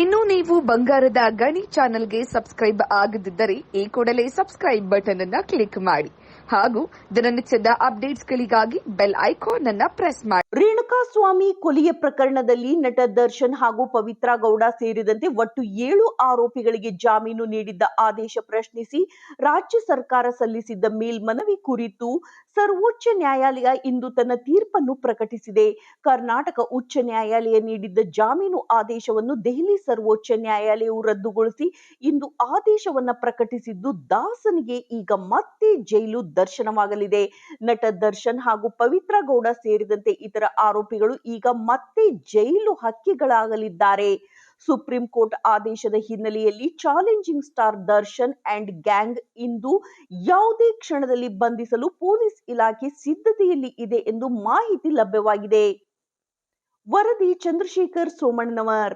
En un ನೀವು ಬಂಗಾರದ ಗಣಿ ಚಾನೆಲ್ಗೆ ಸಬ್ಸ್ಕ್ರೈಬ್ ಆಗದಿದ್ದರೆ ಈ ಕೂಡಲೇ ಸಬ್ಸ್ಕ್ರೈಬ್ ಬಟನ್ ಅನ್ನ ಕ್ಲಿಕ್ ಮಾಡಿ. ಹಾಗೂ ದಿನನಿತ್ಯದ ಅಪ್ಡೇಟ್ಸ್ಗಳಿಗಾಗಿ ಬೆಲ್ ಐಕಾನ್ ಅನ್ನ ಪ್ರೆಸ್ ಮಾಡಿ. ರೇಣುಕಾ ಸ್ವಾಮಿ ಕೊಲೆಯ ಪ್ರಕರಣದಲ್ಲಿ ನಟ ದರ್ಶನ್ ಹಾಗೂ ಪವಿತ್ರ ಗೌಡ ಸೇರಿದಂತೆ ಒಟ್ಟು ಏಳು ಆರೋಪಿಗಳಿಗೆ ಜಾಮೀನು ನೀಡಿದ್ದ ಆದೇಶ ಪ್ರಶ್ನಿಸಿ ರಾಜ್ಯ ಸರ್ಕಾರ ಸಲ್ಲಿಸಿದ್ದ ಮೇಲ್ಮನವಿ ಕುರಿತು ಸರ್ವೋಚ್ಚ ನ್ಯಾಯಾಲಯ ಇಂದು ತನ್ನ ತೀರ್ಪನ್ನು ಪ್ರಕಟಿಸಿದೆ. ಕರ್ನಾಟಕ ಉಚ್ಚ ನ್ಯಾಯಾಲಯ ನೀಡಿದ್ದ ಜಾಮೀನು ಆದೇಶವನ್ನು ದೆಹಲಿ ಸರ್ವೋಚ್ಚ ನ್ಯಾಯಾಲಯವು ರದ್ದುಗೊಳಿಸಿ ಇಂದು ಆದೇಶವನ್ನ ಪ್ರಕಟಿಸಿದ್ದು ದಾಸನಿಗೆ ಈಗ ಮತ್ತೆ ಜೈಲು ದರ್ಶನವಾಗಲಿದೆ. ನಟ ದರ್ಶನ್ ಹಾಗೂ ಪವಿತ್ರ ಗೌಡ ಸೇರಿದಂತೆ ಇತರ ಆರೋಪಿಗಳು ಈಗ ಮತ್ತೆ ಜೈಲು ಹಕ್ಕಿಗಳಾಗಲಿದ್ದಾರೆ. ಸುಪ್ರೀಂ ಕೋರ್ಟ್ ಆದೇಶದ ಹಿನ್ನೆಲೆಯಲ್ಲಿ challenging star Darshan and gang ಇಂದು ಯಾವುದೇ ಕ್ಷಣದಲ್ಲಿ ಬಂಧಿಸಲು ಪೊಲೀಸ್ ಇಲಾಖೆ ಸಿದ್ಧತೆಯಲ್ಲಿ ಇದೆ ಎಂದು ಮಾಹಿತಿ ಲಭ್ಯವಾಗಿದೆ. ವರದಿ ಚಂದ್ರಶೇಖರ್ ಸೋಮಣ್ಣನವರ್.